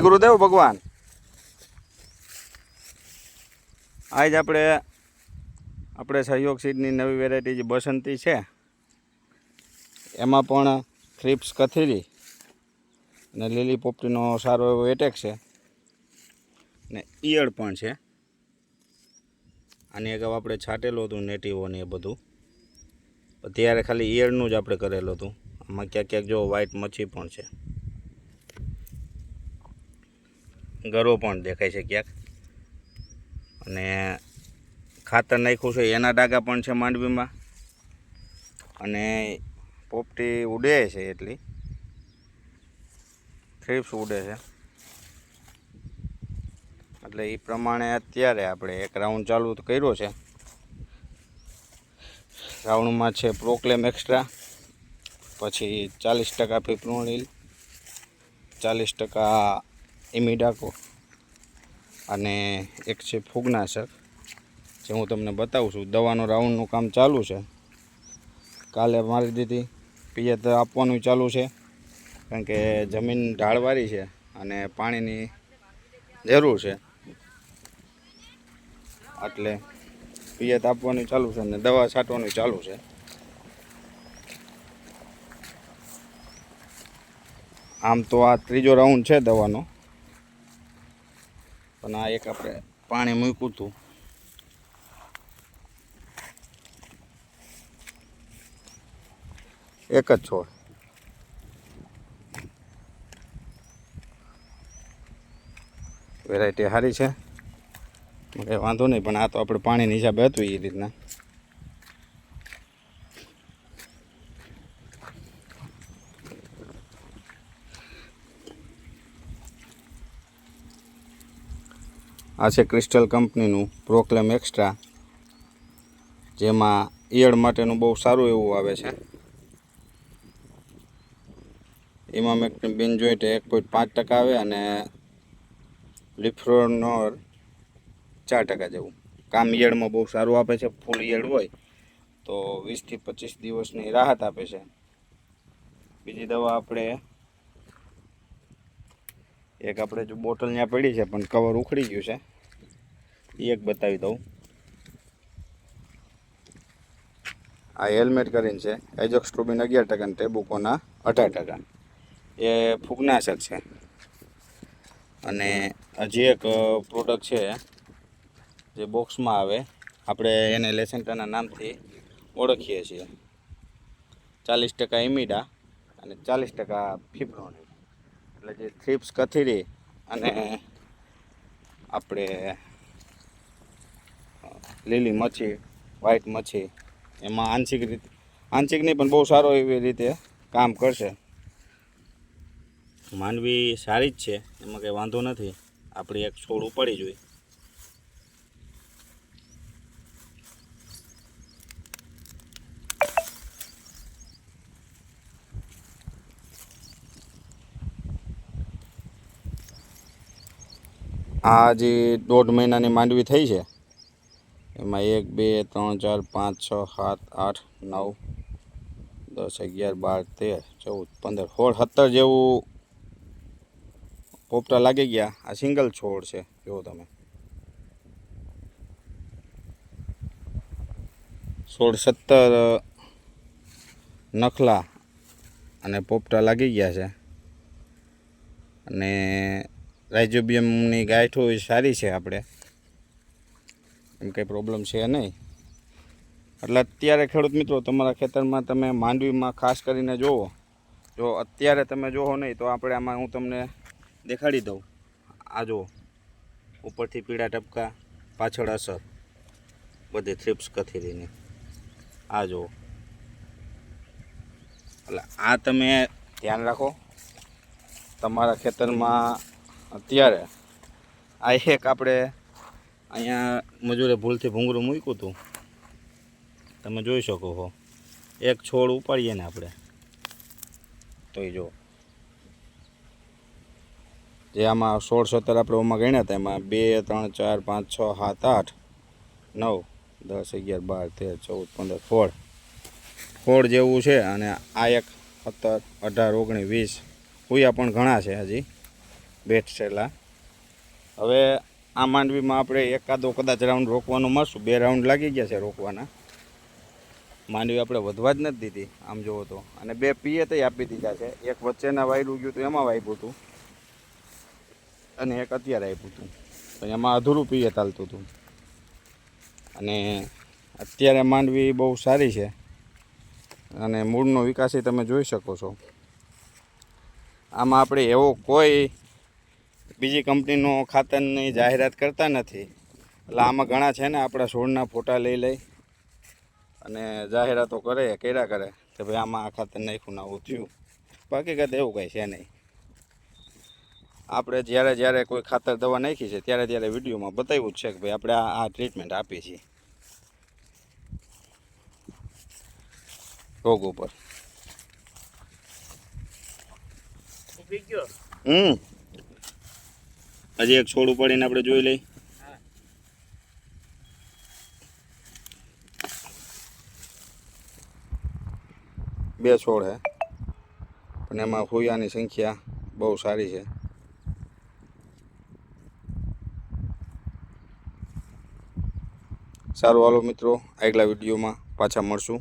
ગુરુદેવ ભગવાન. આજ આપણે આપણે સહયોગ સીડની નવી વેરાયટી જે બસંતી છે, એમાં પણ થ્રીપ્સ કથીરી અને લીલી પોપટીનો સારો એવો એટેક છે. ને ઈયળ પણ છે. આની અગાઉ આપણે છાંટેલું હતું નેટિવોને એ બધું. ત્યારે ખાલી ઈયળનું જ આપણે કરેલું હતું. આમાં ક્યાંક ક્યાંક જો વ્હાઈટ મચ્છી પણ છે. ગરો પણ દેખાય છે ક્યાંક. અને ખાતર નાખ્યું છે, એના ડાગા પણ છે માંડવીમાં. અને પોપટી ઉડે છે એટલી. થ્રીપ્સ ઉડે છે. એટલે એ પ્રમાણે અત્યારે આપણે એક રાઉન્ડ ચાલુ કર્યો છે. રાઉન્ડમાં છે પ્રોક્લેમ એક્સ્ટ્રા, પછી ચાલીસ ટકા પીપરોણીલ ચાલીસ ટકા ઇમિડાકો અને એક છે ફૂગનાશક, જે હું તમને બતાવું છું. દવાનો રાઉન્ડનું કામ ચાલુ છે. કાલે મારી દીધી, પિયત આપવાનું ચાલુ છે. કારણ કે જમીન ઢાળવાળી છે અને પાણીની જરૂર છે. એટલે પિયત આપવાનું ચાલુ છે અને દવા છાંટવાનું ચાલુ છે. આમ તો આ ત્રીજો રાઉન્ડ છે દવાનો. પણ આ એક આપણે પાણી મૂક્યું હતું. એક જ છોડ. વેરાયટી સારી છે. વાંધો નહીં, પણ આ તો આપણે પાણીની હિસાબે હતું એ રીતના. આ છે ક્રિસ્ટલ કંપનીનું પ્રોક્લેમ એક્સ્ટ્રા જેમાં ઈયળ માટેનું બહુ સારું એવું આવે છે. એમાં મેં બિન તો એક પોઈન્ટ પાંચ ટકા આવે અને લિફ્રોનોર ચાર ટકા જેવું. કામ ઈયળમાં બહુ સારું આપે છે ફૂલ ઈયળ હોય તો વીસથી પચીસ દિવસની રાહત આપે છે. બીજી દવા આપણે એક આપણે જો બોટલ ત્યાં પડી છે, પણ કવર ઉખડી ગયું છે. એ એક બતાવી દઉં. આ હેલ્મેટ કરીને છે. એજોક્સ્ટ્રોબિન અગિયાર ટકા અને ટેબુકોના અઢાર ટકા. એ ફૂગનાશક છે. અને હજી એક પ્રોડક્ટ છે, જે બોક્સમાં આવે, આપણે એને લેસેન્ટાના નામથી ઓળખીએ છીએ. ચાલીસ ટકા ઇમિડા અને ચાલીસ ટકા ફિબ્રોનિલ એટલે જે થ્રીપ્સ કથીરી અને આપણે લીલી મચ્છી વ્હાઈટ મચ્છી, એમાં આંશિક રીતે, આંશિક નહીં પણ બહુ સારો એવી રીતે કામ કરશે. માનવી સારી જ છે, એમાં કંઈ વાંધો નથી. આપણી એક છોડ ઉપાડી જોઈએ આ જે દોઢ મહિનાની માંડવી થઈ છે, એમાં એક, બે, ત્રણ, ચાર, પાંચ, છ, સાત, આઠ, નવ, દસ, અગિયાર, બાર, તેર, ચૌદ, પંદર, સોળ, સત્તર જેવું પોપટા લાગી ગયા. આ સિંગલ છોડ છે, જુઓ તમે. સોળ, સત્તર નખલા અને પોપટા લાગી ગયા છે. અને રાઇઝોબિયમની ગાંઠો એ સારી છે આપણે. એમ કંઈ પ્રોબ્લેમ છે નહીં. એટલે અત્યારે ખેડૂત મિત્રો, તમારા ખેતરમાં તમે માંડવીમાં ખાસ કરીને જુઓ જો અત્યારે તમે જોવો નહીં, તો આપણે આમાં હું તમને દેખાડી દઉં. આ જુઓ. ઉપરથી પીળા ટપકા, પાછળ અસર. બધી થ્રિપ્સ કથીરીની. આ જુઓ. એટલે આ તમે ધ્યાન રાખો. તમારા ખેતરમાં અત્યારે આ એક આપણે અહીંયા મજૂરે ભૂલથી ભૂંગળું મૂક્યું હતું. તમે જોઈ શકો છો એક છોડ ઉપાડીએ ને આપણે. તો એ જો. જે આમાં સોળ સત્તર આપણે ઓમાં ગણ્યા હતા, એમાં બે, ત્રણ, ચાર, પાંચ, છ, સાત, આઠ, નવ, દસ, અગિયાર, બાર, તેર, ચૌદ, પંદર, સોળ. સોળ જેવું છે અને આ એક સત્તર, અઢાર, ઓગણીસ, વીસ, હુયા પણ ઘણા છે હજી. બેઠસેલા હવે આ માંડવીમાં આપણે એકાદો કદાચ રાઉન્ડ રોકવાનું મળશું. બે રાઉન્ડ લાગી ગયા છે રોકવાના. માંડવી આપણે વધવા જ નથી દીધી, આમ જોવો તો. અને બે પીએ તય આપી દીધા છે. એક વચ્ચેના વાયરું ગયું હતું એમાં વાયપું હતું અને એક અત્યારે આપ્યું હતું તો એમાં અધૂરું પીએ ચાલતું હતું અને અત્યારે માંડવી બહુ સારી છે. અને મૂળનો વિકાસ તમે જોઈ શકો છો. આમાં આપણે એવો કોઈ બીજી કંપનીનો ખાતરની જાહેરાત કરતા નથી. એટલે આમાં ઘણા છે ને આપણા છોડના ફોટા લઈ લઈ અને જાહેરાતો કરે કર્યા કરે કે ભાઈ આમાં આ ખાતર નાખ્યું ને આવું થયું. બાકી કદાચ એવું કંઈ છે નહીં. આપણે જ્યારે જ્યારે કોઈ ખાતર દવા નાખી છે ત્યારે ત્યારે વિડીયોમાં બતાવ્યું જ છે કે ભાઈ આપણે આ ટ્રીટમેન્ટ આપીએ છીએ રોગ ઉપર. હમ. હજી એક છોડ ઉપાડીને આપણે જોઈ લઈ બે છોડ હે. પણ એમાં ફૂયાની સંખ્યા બહુ સારી છે. સારું હાલો મિત્રો, આગલા વિડીયોમાં પાછા મળશું.